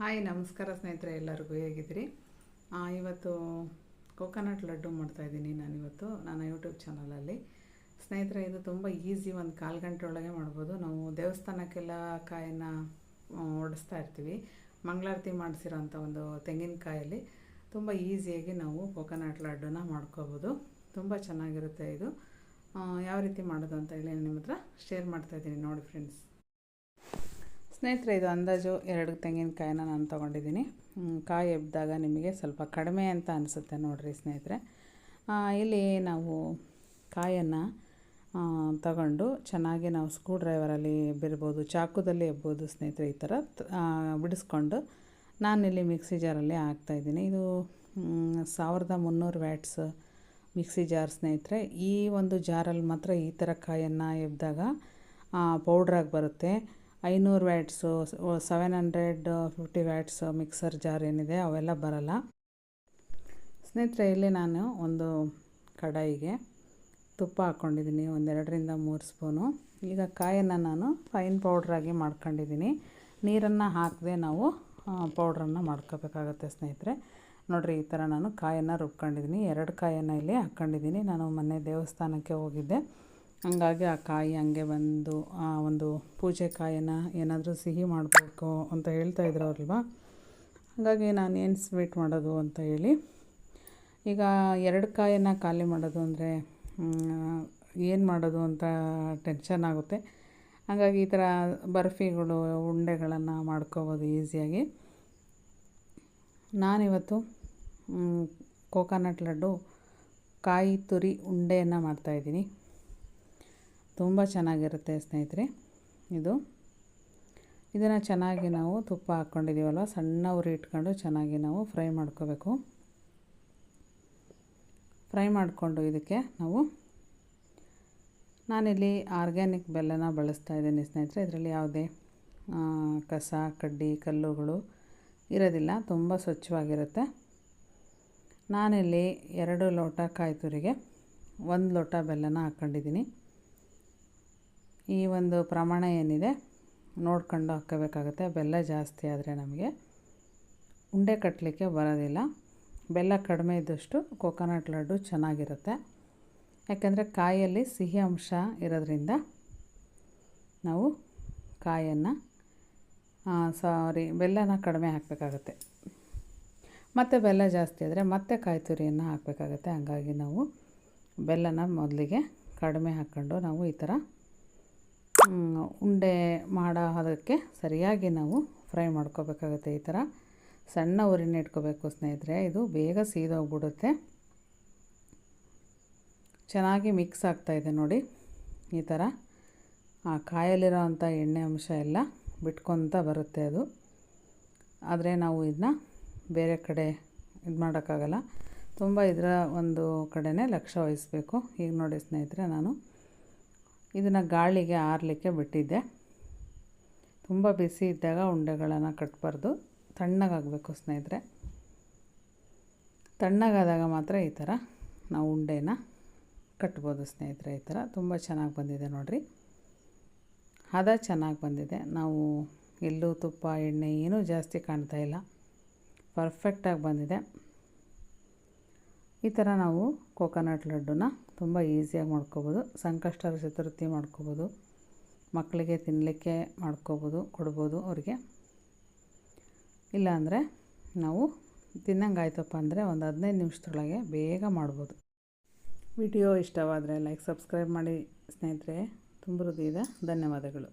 Hi, ನಮಸ್ಕಾರ ಸ್ನೇಹಿತರೆ, ಎಲ್ಲರಿಗೂ ಹೇಗಿದ್ದೀರಿ? ಇವತ್ತು ಕೋಕೋನಟ್ ಲಡ್ಡು ಮಾಡ್ತಾಯಿದ್ದೀನಿ ನಾನಿವತ್ತು ನನ್ನ ಯೂಟ್ಯೂಬ್ ಚಾನಲಲ್ಲಿ. ಸ್ನೇಹಿತರೆ, ಇದು ತುಂಬ ಈಸಿ ಒಂದು ಕಾಲು ಗಂಟೆ ಒಳಗೆ ಮಾಡ್ಬೋದು. ನಾವು ದೇವಸ್ಥಾನಕ್ಕೆಲ್ಲ ಕಾಯನ್ನ ಓಡಿಸ್ತಾ ಇರ್ತೀವಿ. ಮಂಗಳಾರತಿ ಮಾಡಿಸಿರೋಂಥ ಒಂದು ತೆಂಗಿನಕಾಯಲ್ಲಿ ತುಂಬ ಈಸಿಯಾಗಿ ನಾವು ಕೋಕೋನಟ್ ಲಡ್ಡುನ ಮಾಡ್ಕೋಬೋದು. ತುಂಬ ಚೆನ್ನಾಗಿರುತ್ತೆ ಇದು. ಯಾವ ರೀತಿ ಮಾಡೋದು ಅಂತ ಹೇಳಿ ನಿಮ್ಮ ಹತ್ರ ಶೇರ್ ಮಾಡ್ತಾಯಿದ್ದೀನಿ ನೋಡಿ, ಫ್ರೆಂಡ್ಸ್. ಸ್ನೇಹಿತರೆ, ಇದು ಅಂದಾಜು ಎರಡು ತೆಂಗಿನಕಾಯಿನ ನಾನು ತೊಗೊಂಡಿದ್ದೀನಿ. ಕಾಯಿ ಎಬ್ಬಿದಾಗ ನಿಮಗೆ ಸ್ವಲ್ಪ ಕಡಿಮೆ ಅಂತ ಅನಿಸುತ್ತೆ ನೋಡಿರಿ ಸ್ನೇಹಿತರೆ. ಇಲ್ಲಿ ನಾವು ಕಾಯನ್ನು ತಗೊಂಡು ಚೆನ್ನಾಗಿ ನಾವು ಸ್ಕ್ರೂ ಡ್ರೈವರಲ್ಲಿ ಎಬ್ಬಿರ್ಬೋದು, ಚಾಕುದಲ್ಲಿ ಎಬ್ಬೋದು ಸ್ನೇಹಿತರೆ, ಈ ಥರ ಬಿಡಿಸ್ಕೊಂಡು ನಾನಿಲ್ಲಿ ಮಿಕ್ಸಿ ಜಾರಲ್ಲಿ ಹಾಕ್ತಾಯಿದ್ದೀನಿ ಇದು ಸಾವಿರದ ಮುನ್ನೂರು ವ್ಯಾಟ್ಸ್ ಮಿಕ್ಸಿ ಜಾರ್ ಸ್ನೇಹಿತರೆ. ಈ ಒಂದು ಜಾರಲ್ಲಿ ಮಾತ್ರ ಈ ಥರ ಕಾಯನ್ನು ಎಬ್ಬಿದಾಗ ಪೌಡ್ರಾಗಿ ಬರುತ್ತೆ. ಐನೂರು watts seven hundred fifty watts mixer jar ಏನಿದೆ ಅವೆಲ್ಲ ಬರಲ್ಲ. ಸ್ನೇಹಿತರೆ, ಇಲ್ಲಿ ನಾನು ಒಂದು ಕಡಾಯಿಗೆ ತುಪ್ಪ ಹಾಕ್ಕೊಂಡಿದ್ದೀನಿ, ಒಂದೆರಡರಿಂದ ಮೂರು ಸ್ಪೂನು. ಈಗ ಕಾಯನ್ನು ನಾನು ಫೈನ್ ಪೌಡ್ರಾಗಿ ಮಾಡ್ಕೊಂಡಿದ್ದೀನಿ. ನೀರನ್ನು ಹಾಕದೆ ನಾವು ಪೌಡ್ರನ್ನು ಮಾಡ್ಕೋಬೇಕಾಗತ್ತೆ ಸ್ನೇಹಿತರೆ. ನೋಡಿರಿ, ಈ ಥರ ನಾನು ಕಾಯನ್ನು ರುಬ್ಕೊಂಡಿದ್ದೀನಿ. ಎರಡು ಕಾಯನ್ನು ಇಲ್ಲಿ ಹಾಕ್ಕೊಂಡಿದ್ದೀನಿ. ನಾನು ಮೊನ್ನೆ ದೇವಸ್ಥಾನಕ್ಕೆ ಹೋಗಿದ್ದೆ. ಹಂಗಾಗಿ ಆ ಕಾಯಿ ಹಂಗೆ ಬಂದು, ಆ ಒಂದು ಪೂಜೆ ಕಾಯನ್ನು ಏನಾದರೂ ಸಿಹಿ ಮಾಡಬೇಕು ಅಂತ ಹೇಳ್ತಾ ಇದ್ರು ಅವ್ರಲ್ವಾ? ಹಾಗಾಗಿ ನಾನು ಏನು ಸ್ವೀಟ್ ಮಾಡೋದು ಅಂತ ಹೇಳಿ. ಈಗ ಎರಡು ಕಾಯನ್ನು ಖಾಲಿ ಮಾಡೋದು ಅಂದರೆ ಏನು ಮಾಡೋದು ಅಂತ ಟೆನ್ಷನ್ ಆಗುತ್ತೆ. ಹಾಗಾಗಿ ಈ ಥರ ಬರ್ಫಿಗಳು, ಉಂಡೆಗಳನ್ನು ಮಾಡ್ಕೋಬೋದು ಈಸಿಯಾಗಿ. ನಾನಿವತ್ತು ಕೋಕೋನಟ್ ಲಡ್ಡು, ಕಾಯಿ ತುರಿ ಉಂಡೆಯನ್ನು ಮಾಡ್ತಾಯಿದ್ದೀನಿ ತುಂಬ ಚೆನ್ನಾಗಿರುತ್ತೆ ಸ್ನೇಹಿತರೆ, ಇದು. ಇದನ್ನು ಚೆನ್ನಾಗಿ ನಾವು ತುಪ್ಪ ಹಾಕ್ಕೊಂಡಿದ್ದೀವಲ್ವ, ಸಣ್ಣ ಉರಿ ಇಟ್ಕೊಂಡು ಚೆನ್ನಾಗಿ ನಾವು ಫ್ರೈ ಮಾಡ್ಕೋಬೇಕು. ಫ್ರೈ ಮಾಡಿಕೊಂಡು ಇದಕ್ಕೆ ನಾವು, ನಾನಿಲ್ಲಿ ಆರ್ಗ್ಯಾನಿಕ್ ಬೆಲ್ಲನ ಬಳಸ್ತಾ ಇದ್ದೀನಿ ಸ್ನೇಹಿತರೆ, ಇದರಲ್ಲಿ ಯಾವುದೇ ಕಸ, ಕಡ್ಡಿ, ಕಲ್ಲುಗಳು ಇರೋದಿಲ್ಲ, ತುಂಬ ಸ್ವಚ್ಛವಾಗಿರುತ್ತೆ. ನಾನಿಲ್ಲಿ ಎರಡು ಲೋಟ ಕಾಯಿ ತುರಿಗೆ ಒಂದು ಲೋಟ ಬೆಲ್ಲನ ಹಾಕ್ಕೊಂಡಿದ್ದೀನಿ. ಈ ಒಂದು ಪ್ರಮಾಣ ಏನಿದೆ ನೋಡ್ಕೊಂಡು ಹಾಕಬೇಕಾಗುತ್ತೆ. ಬೆಲ್ಲ ಜಾಸ್ತಿ ಆದರೆ ನಮಗೆ ಉಂಡೆ ಕಟ್ಟಲಿಕ್ಕೆ ಬರೋದಿಲ್ಲ. ಬೆಲ್ಲ ಕಡಿಮೆ ಇದ್ದಷ್ಟು ಕೋಕೋನಟ್ ಲಡ್ಡು ಚೆನ್ನಾಗಿರುತ್ತೆ. ಯಾಕೆಂದರೆ ಕಾಯಲ್ಲಿ ಸಿಹಿ ಅಂಶ ಇರೋದ್ರಿಂದ ನಾವು ಕಾಯನ್ನು ಸಾರಿ ಬೆಲ್ಲನ ಕಡಿಮೆ ಹಾಕಬೇಕಾಗತ್ತೆ. ಮತ್ತು ಬೆಲ್ಲ ಜಾಸ್ತಿ ಆದರೆ ಮತ್ತೆ ಕಾಯಿ ತುರಿಯನ್ನು ಹಾಕಬೇಕಾಗತ್ತೆ. ಹಾಗಾಗಿ ನಾವು ಬೆಲ್ಲನ ಮೊದಲಿಗೆ ಕಡಿಮೆ ಹಾಕ್ಕೊಂಡು ನಾವು ಈ ಥರ ಉಂಡೆ ಮಾಡೋ ಅದಕ್ಕೆ ಸರಿಯಾಗಿ ನಾವು ಫ್ರೈ ಮಾಡ್ಕೋಬೇಕಾಗುತ್ತೆ ಈ ಥರ. ಸಣ್ಣ ಉರಿನ ಇಟ್ಕೋಬೇಕು ಸ್ನೇಹಿತರೆ, ಇದು ಬೇಗ ಸೀದೋಗ್ಬಿಡುತ್ತೆ. ಚೆನ್ನಾಗಿ ಮಿಕ್ಸ್ ಆಗ್ತಾಯಿದೆ ನೋಡಿ ಈ ಥರ. ಆ ಕಾಯಲ್ಲಿರೋ ಅಂಥ ಎಣ್ಣೆ ಅಂಶ ಎಲ್ಲ ಬಿಟ್ಕೊತ ಬರುತ್ತೆ ಅದು. ಆದರೆ ನಾವು ಇದನ್ನ ಬೇರೆ ಕಡೆ ಇದು ಮಾಡೋಕ್ಕಾಗಲ್ಲ. ತುಂಬ ಇದರ ಒಂದು ಕಡೆಯೇ ಲಕ್ಷ್ಯ ವಹಿಸಬೇಕು. ಈಗ ನೋಡಿ ಸ್ನೇಹಿತರೆ, ನಾನು ಇದನ್ನು ಗಾಳಿಗೆ ಆರಲಿಕ್ಕೆ ಬಿಟ್ಟಿದ್ದೆ. ತುಂಬ ಬಿಸಿ ಇದ್ದಾಗ ಉಂಡೆಗಳನ್ನು ಕಟ್ಬಾರ್ದು. ತಣ್ಣಗಾಗಬೇಕು ಸ್ನೇಹಿತರೆ. ತಣ್ಣಗಾದಾಗ ಮಾತ್ರ ಈ ಥರ ನಾವು ಉಂಡೆನ ಕಟ್ಬೋದು ಸ್ನೇಹಿತರೆ ಈ ಥರ ತುಂಬ ಚೆನ್ನಾಗಿ ಬಂದಿದೆ ನೋಡಿರಿ. ಹದ ಚೆನ್ನಾಗಿ ಬಂದಿದೆ. ನಾವು ಎಲ್ಲೂ ತುಪ್ಪ, ಎಣ್ಣೆ ಏನೂ ಜಾಸ್ತಿ ಕಾಣ್ತಾ ಇಲ್ಲ. ಪರ್ಫೆಕ್ಟಾಗಿ ಬಂದಿದೆ. ಈ ಥರ ನಾವು ಕೋಕೋನಟ್ ಲಡ್ಡುನ ತುಂಬ ಈಸಿಯಾಗಿ ಮಾಡ್ಕೋಬೋದು. ಸಂಕಷ್ಟರ ಚತುರ್ಥಿ ಮಾಡ್ಕೋಬೋದು. ಮಕ್ಕಳಿಗೆ ತಿನ್ನಲಿಕ್ಕೆ ಮಾಡ್ಕೋಬೋದು, ಕೊಡ್ಬೋದು ಅವರಿಗೆ. ಇಲ್ಲಾಂದರೆ ನಾವು ತಿನ್ನಂಗಾಯ್ತಪ್ಪ ಅಂದರೆ ಒಂದು ಹದಿನೈದು ನಿಮಿಷದೊಳಗೆ ಬೇಗ ಮಾಡ್ಬೋದು. ವಿಡಿಯೋ ಇಷ್ಟವಾದರೆ ಲೈಕ್, ಸಬ್ಸ್ಕ್ರೈಬ್ ಮಾಡಿ ಸ್ನೇಹಿತರೆ. ತುಂಬ ಹೃದಯದ ಧನ್ಯವಾದಗಳು.